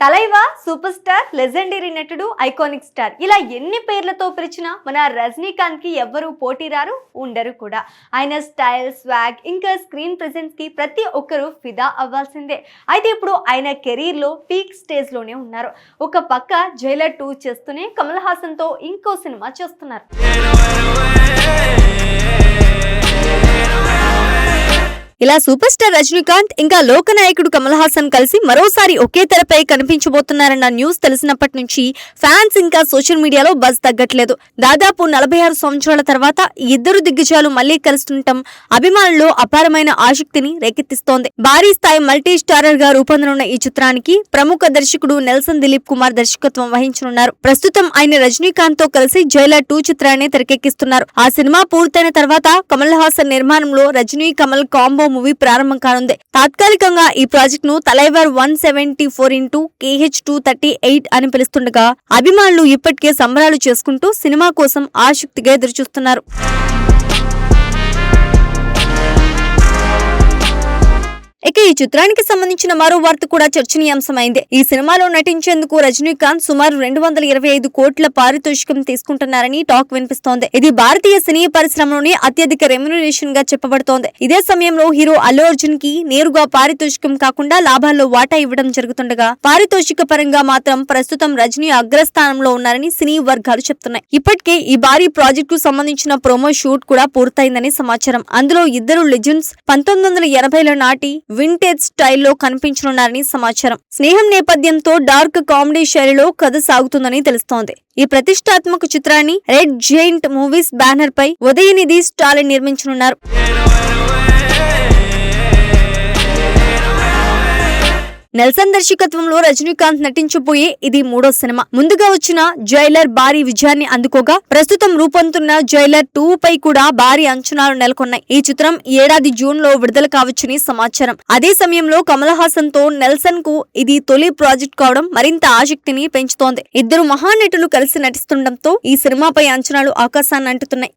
తలైవా super star legendary నటుడు iconic star. ఇలా ఎన్ని పేర్లతో పిలిచినా మన రజనీకాంత్కి ఎవ్వరూ పోటీ రారు ఉండరు కూడా. ఆయన స్టైల్ స్వాగ్ ఇంకా స్క్రీన్ ప్రెజెన్స్కి ప్రతి ఒక్కరూ ఫిదా అవ్వాల్సిందే. అయితే ఇప్పుడు ఆయన కెరీర్లో పీక్ స్టేజ్లోనే ఉన్నారు. ఒక పక్క జైలర్ టూ చేస్తూనే కమల్ హాసన్తో ఇంకో సినిమా చేస్తున్నారు. ఇలా సూపర్ స్టార్ రజనీకాంత్ ఇంకా లోకనాయకుడు కమల్ హాసన్ కలిసి మరోసారి ఒకే తెరపై కనిపించబోతున్నారన్న న్యూస్ తెలిసినప్పటి నుంచి ఫ్యాన్స్ ఇంకా సోషల్ మీడియాలో బజ్ తగ్గట్లేదు. దాదాపు నలభై ఆరు సంవత్సరాల తర్వాత ఇద్దరు దిగ్గజాలు మళ్ళీ కలుస్తుండటం అభిమానుల్లో అపారమైన ఆసక్తిని రేకెత్తిస్తోంది. భారీ స్థాయి మల్టీ స్టారర్గా రూపొందనున్న ఈ చిత్రానికి ప్రముఖ దర్శకుడు నెల్సన్ దిలీప్ కుమార్ దర్శకత్వం వహించనున్నారు. ప్రస్తుతం ఆయన రజనీకాంత్తో కలిసి జైలర్ టూ చిత్రాన్ని తెరకెక్కిస్తున్నారు. ఆ సినిమా పూర్తయిన తర్వాత కమల్ హాసన్ నిర్మాణంలో రజనీ కమల్ కాంబో మూవీ ప్రారంభం కానుంది. తాత్కాలికంగా ఈ ప్రాజెక్ట్ను Thalaivar one seventy four into KH two thirty eight అని పిలుస్తుండగా అభిమానులు ఇప్పటికే సంబరాలు చేసుకుంటూ సినిమా కోసం ఆసక్తిగా ఎదురుచూస్తున్నారు. ఇక ఈ చిత్రానికి సంబంధించిన మరో వార్త కూడా చర్చనీయాంశమైంది. ఈ సినిమాలో నటించేందుకు రజనీకాంత్ సుమారు రెండు వందల ఇరవై ఐదు కోట్ల పారితోషికం తీసుకుంటున్నారని టాక్ వినిపిస్తోంది. ఇది భారతీయ సినీ పరిశ్రమలోనే అత్యధిక రెమ్యునరేషన్గా చెప్పబడుతోంది. ఇదే సమయంలో హీరో అల్లు అర్జున్కి నేరుగా పారితోషికం కాకుండా లాభాల్లో వాటా ఇవ్వడం జరుగుతుండగా పారితోషిక పరంగా మాత్రం ప్రస్తుతం రజనీ అగ్రస్థానంలో ఉన్నారని సినీ వర్గాలు చెప్తున్నాయి. ఇప్పటికే ఈ భారీ ప్రాజెక్టు సంబంధించిన ప్రోమో షూట్ కూడా పూర్తయిందని సమాచారం. అందులో ఇద్దరు లెజెండ్స్ పంతొమ్మిది వందల ఎనభైల నాటి వింటేజ్ స్టైల్లో కనిపించనున్నారని సమాచారం. స్నేహం నేపథ్యంతో డార్క్ కామెడీ శైలిలో కథ సాగుతుందని తెలుస్తోంది. ఈ ప్రతిష్టాత్మక చిత్రాన్ని రెడ్ జెయింట్ మూవీస్ బ్యానర్ పై ఉదయనిధి స్టాలిన్ నిర్మించనున్నారు. నెల్సన్ దర్శకత్వంలో రజనీకాంత్ నటించబోయే ఇది మూడో సినిమా. ముందుగా వచ్చిన జైలర్ భారీ విజయాన్ని అందుకోగా ప్రస్తుతం రూపొందుతున్న జైలర్ టూ పై కూడా భారీ అంచనాలు నెలకొన్నాయి. ఈ చిత్రం ఏడాది జూన్లో విడుదల కావచ్చని సమాచారం. అదే సమయంలో కమల్ హాసన్తో నెల్సన్కు ఇది తొలి ప్రాజెక్ట్ కావడం మరింత ఆసక్తిని పెంచుతోంది. ఇద్దరు మహానటులు కలిసి నటిస్తుండటంతో ఈ సినిమాపై అంచనాలు ఆకాశాన్ని అంటుతున్నాయి.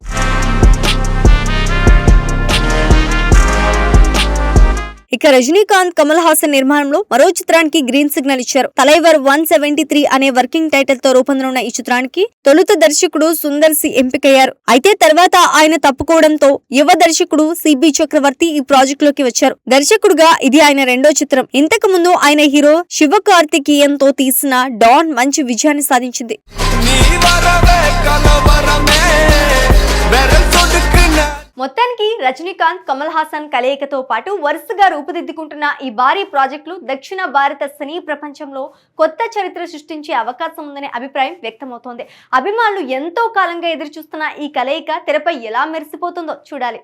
ఇక రజనీకాంత్ కమల్ హాసన్ నిర్మాణంలో మరో చిత్రానికి గ్రీన్ సిగ్నల్ ఇచ్చారు. తలైవర్ వన్ సెవెంటీ త్రీ అనే వర్కింగ్ టైటిల్తో రూపొందనున్న ఈ చిత్రానికి తొలుత దర్శకుడు సుందర్ సి ఎంపికయ్యారు. అయితే తర్వాత ఆయన తప్పుకోవడంతో యువ దర్శకుడు సిబి చక్రవర్తి ఈ ప్రాజెక్ట్లోకి వచ్చారు. దర్శకుడుగా ఇది ఆయన రెండో చిత్రం. ఇంతకు ముందు ఆయన హీరో శివ తో తీసిన డాన్ మంచి విజయాన్ని సాధించింది. రజనీకాంత్ కమల్ హాసన్ కలయికతో పాటు వరుసగా రూపుదిద్దుకుంటున్న ఈ భారీ ప్రాజెక్టులు దక్షిణ భారత సినీ ప్రపంచంలో కొత్త చరిత్ర సృష్టించే అవకాశం ఉందనే అభిప్రాయం వ్యక్తమవుతోంది. అభిమానులు ఎంతో కాలంగా ఎదురుచూస్తున్న ఈ కలయిక తెరపై ఎలా మెరిసిపోతుందో చూడాలి.